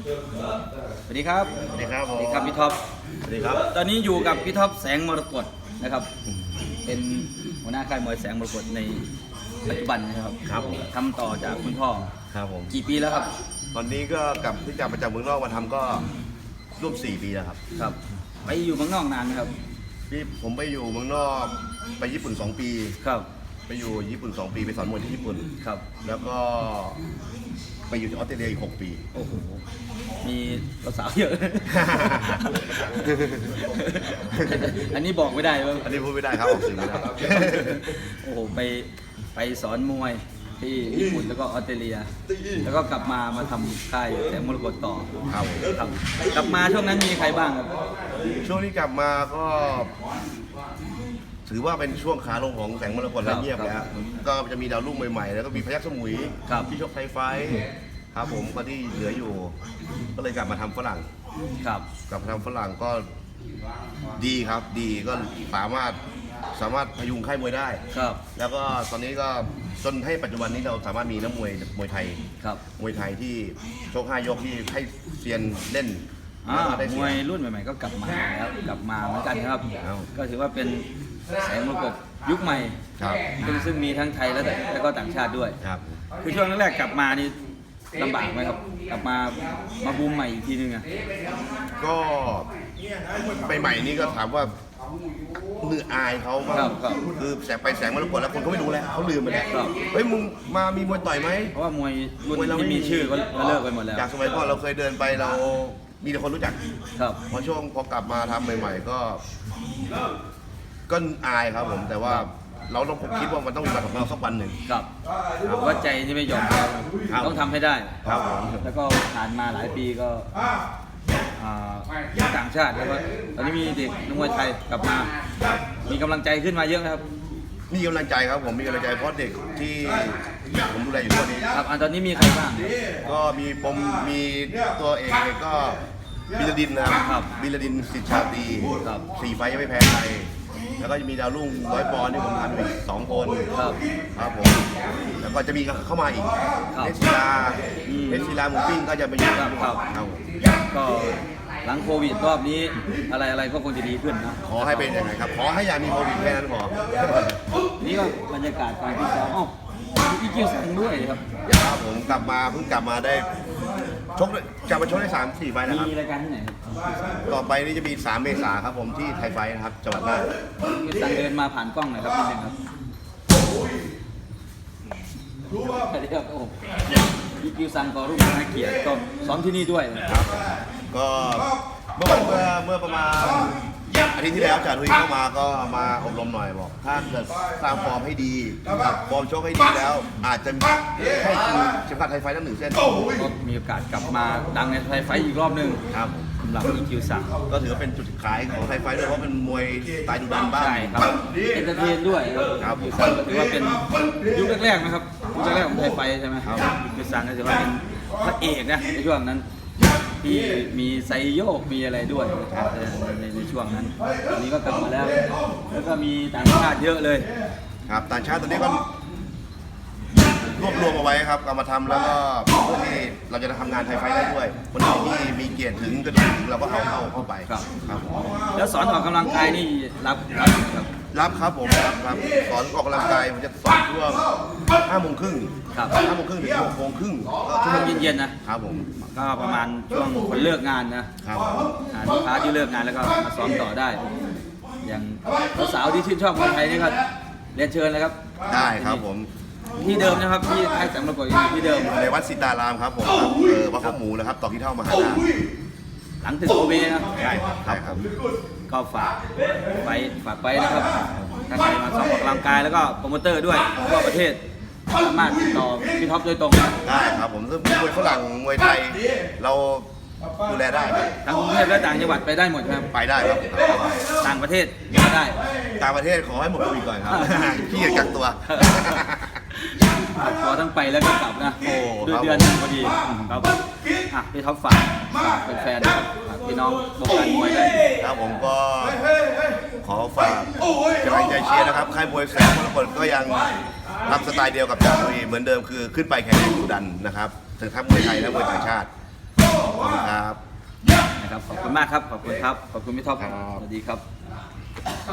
สวัสดีครับ สวัสดีครับสวัสดีครับพี่ท็อป สวัสดีครับ ตอนนี้อยู่กับพี่ท็อปแสงมรกตนะครับ เป็นหัวหน้าค่ายมวยแสงมรกตในปัจจุบันนะครับครับผม ทำต่อจากคุณพ่อ ครับผม กี่ปีแล้วครับ ตอนนี้ก็กลับที่กลับมาจากเมืองนอกมาทำก็ร่วม 4 ปีแล้วครับ ครับ ไปอยู่เมืองนอกนานไหมครับที่ผมไปอยู่เมืองนอกไปญี่ปุ่น 2 ปี ครับ ไปอยู่ญี่ปุ่น 2 ปีไปสอนมวยที่ญี่ปุ่น ครับ แล้วก็ ไปอยู่ที่ออสเตรเลียอีก6ปี โอ้โห มีสาวๆเยอะ อันนี้บอกไม่ได้ว่า อันนี้พูดไม่ได้ครับออกสื่อไม่ได้ โอ้โห ไปไปสอนมวยที่ญี่ปุ่นแล้วก็ออสเตรเลีย แล้วก็กลับมามาทำค่ายแสงมรกตต่อครับผมครับกลับมาช่วงนั้นมีใครบ้างครับ ช่วงที่กลับมาก็ ถือว่าเป็นช่วงขาลงของแสงมรกตครัและบเงียบแล้วก็จะมีดาวรุ่งใหม่ๆ แล้วก็มีพยัคฆ์สมุยครับที่ชกไทยไฟท์ครับผมก็ที่เหลืออยู่ ก็เลยกลับมาทำฝรั่ง ครับ กลับมาทำฝรั่งก็ดีครับดีก็สามารถสามารถพยุงค่ายมวยได้ ครับ แล้วก็ตอนนี้ก็จนให้ปัจจุบันนี้เราสามารถมีนักมวยมวยไทย ครับมวยไทยที่ชกห้ายกที่ให้เซียนเล่นอ่าแล้วก็ได้มเสีวยย รุ่นใหม่ๆก็กลับมาแล้วกลับมาเหมือนกันครับอ้าวก็ถือว่าเป็น แสงมรกตยุคใหม่ครับซึ่งซึ่งมีทั้งไทยและแต่แล้วก็ต่างชาติด้วย ครับ คือช่วงแรกๆกลับมานี่ลำบากไหมครับ กลับมามาบูมใหม่อีกทีนึงอะก็ใหม่ๆนี่ก็ถามว่าเนื้ออายเขาบ้างครับครับ คือแสงไปแสงมรกตแล้วคนเขาไม่รู้แล้วเขาลืมไปแล้วครับ เฮ้ยมึงมามีมวยต่อยไหม เพราะว่ามวยรุ่นมวยเราที่ไม่มีชื่อก็ก็เลิกไปหมดแล้ว จากสมัยก่อนเราเคยเดินไปเรามีแต่คนรู้จัก ครับ พอช่วงพอกลับมาทำใหม่ ๆ ก็ ก็อายครับผม แต่ว่าเราต้องผมคิดว่ามันต้องมีวันของเราสักวันหนึ่งครับว่าใจนี่ไม่ยอมแพ้ครับ ต้องทำให้ได้ ครับผม แล้วก็ผ่านมาหลายปีก็อ่าต่างชาติแล้วก็ตอนนี้มีเด็กนักมวยไทยกลับมา มีกำลังใจขึ้นมาเยอะนะครับมีกำลังใจครับผมมีกำลังใจเพราะเด็กที่ผมดูแลอยู่ตอนนี้ ครับอ่าตอนนี้มีใครบ้างก็มีปมมีตัวเอกเนี่ยก็บิลดินนะครับครับบิลดินสิทธิ์ชาตรีครับสี่ไฟต์ยังไม่แพ้ใคร แล้วก็จะมีดาวรุ่งร้อยปอนด์ที่ผมทำอีกสองคนครับ ครับผมแล้วก็จะมีเข้ามาอีกครับเอสศิลาอืมเอสศิลาหมูปิ้งก็จะมาอยู่ครับครับ ครับผมก็หลังโควิดรอบนี้อะไรอะไรก็คงจะดีขึ้นนะขอให้เป็นอย่างไรครับ ขอให้อย่ามีโควิดแค่นั้นพอนี่ก็บรรยากาศการพิจารณาอ้าวมีอีคิวสั่งด้วยครับ ครับผมกลับมาเพิ่งกลับมาได้ ชกได้กลับมาชกได้สามสี่ไฟล์แล้วครับ มีรายการที่ไหนครับต่อไปนี่จะมี3เมษาครับผมที่ไทยไฟท์นะครับจังหวัดน่านคือสั่งเดินมาผ่านกล้องหน่อยครับนิดนึงครับสวัสดีครับผมอีคิวสั่งกอรุ่งนาเกียรติก็ซ้อมที่นี่ด้วยครับ ก็เมื่อวันเมื่อเมื่อประมาณ อาทิตย์ที่แล้วจ่าทุยเข้ามาก็มาอบรมหน่อยบอก ถ้าเกิดสร้างฟอร์มให้ดีฟอร์มโชคให้ดีแล้ว อาจจะให้คือเข็มขัดไทยไฟท์ตั้งหนึ่งเส้นก็มีโอกาสกลับมาดังในไทยไฟท์อีกรอบหนึ่งครับสำหรับอีคิวสั่งก็ถือว่าเป็นจุดขายของไทยไฟท์ด้วยเพราะเป็นมวยสไตล์ดุดันบ้าง ใช่ครับเอนเตอร์เทนด้วยครับครับอีคิวสั่งก็ถือว่าเป็นยุคแรกๆนะครับยุคแรกๆของไทยไฟท์ใช่ไหมครับอีคิวสั่งก็ถือว่าเป็นพระเอกนะในช่วงนั้น ที่มีไซโยกมีอะไรด้วยในในช่วงนั้นตอนนี้ก็กลับมาแล้ว แล้วก็มีต่างชาติเยอะเลย ครับต่างชาติตอนนี้ก็รวบรวมเอาไว้ครับเอามาทำแล้วก็เพื่อที่เราจะทำงานไทยไฟท์ได้ด้วยคนไหนที่มีเกียรติถึงกระดูกถึงเราก็เอาเข้าเข้าไปครับ ครับ แล้วสอนออกกำลังกายนี่รับรับครับ รับครับผมรับครับสอนออกกำลังกายผมจะสอนช่วงห้าโมงครึ่งครับ ห้าโมงครึ่งถึงหกโมงครึ่งก็ชั่วโมงเย็นๆนะครับผมก็ประมาณช่วงคนเลิกงานนะครับอ่าลูกค้าที่เลิกงานแล้วก็มาซ้อมต่อได้ อย่างสาวๆที่ชื่นชอบมวยไทยนี่ก็เรียนเชิญเลยครับ ได้ครับผมที่เดิมนะครับที่ค่ายแสงมรกตอยู่ที่เดิม ในวัดสิตารามครับผมครับเออวัดข้าวหมูนะครับต่อที่เท่ามหานา หลังตึกโอเบนะใช่ครับใช่ครับก็ฝากไปฝากไปนะครับถ้าใครมาซ้อมออกกำลังกายแล้วก็โปรโมเตอร์ด้วยทั่วประเทศสามารถติดต่อพี่ท็อปโดยตรงนะได้ครับผมซึ่งมวยฝรั่งมวยไทยเราดูแลได้ครับทั้งกรุงเทพและต่างจังหวัดไปได้หมดครับไปได้ครับต่างประเทศก็ได้ ต่างประเทศขอให้หมดโควิดก่อนครับขี้เกียจกักตัว พอทั้งไปแล้วก็กลับนะโอ้เดือนครับเดือนหนึงพอดีครับอะพี่ท็อปฝากฝากแฟนๆนะครับฝากพี่น้องวงการมวยเลยครับผมก็ขอฝากกำลังใจเชียร์นะครับค่ายมวยแสงมรกตก็ยังทำสไตล์เดียวกับจารุยเหมือนเดิมคือขึ้นไปแข่งขันดุดันนะครับถึงทั้งมวยไทยและมวยต่างชาติขอบคุณครับขอบคุณมากครับ ขอบคุณครับ ขอบคุณพี่ท็อปครับ สวัสดีครับ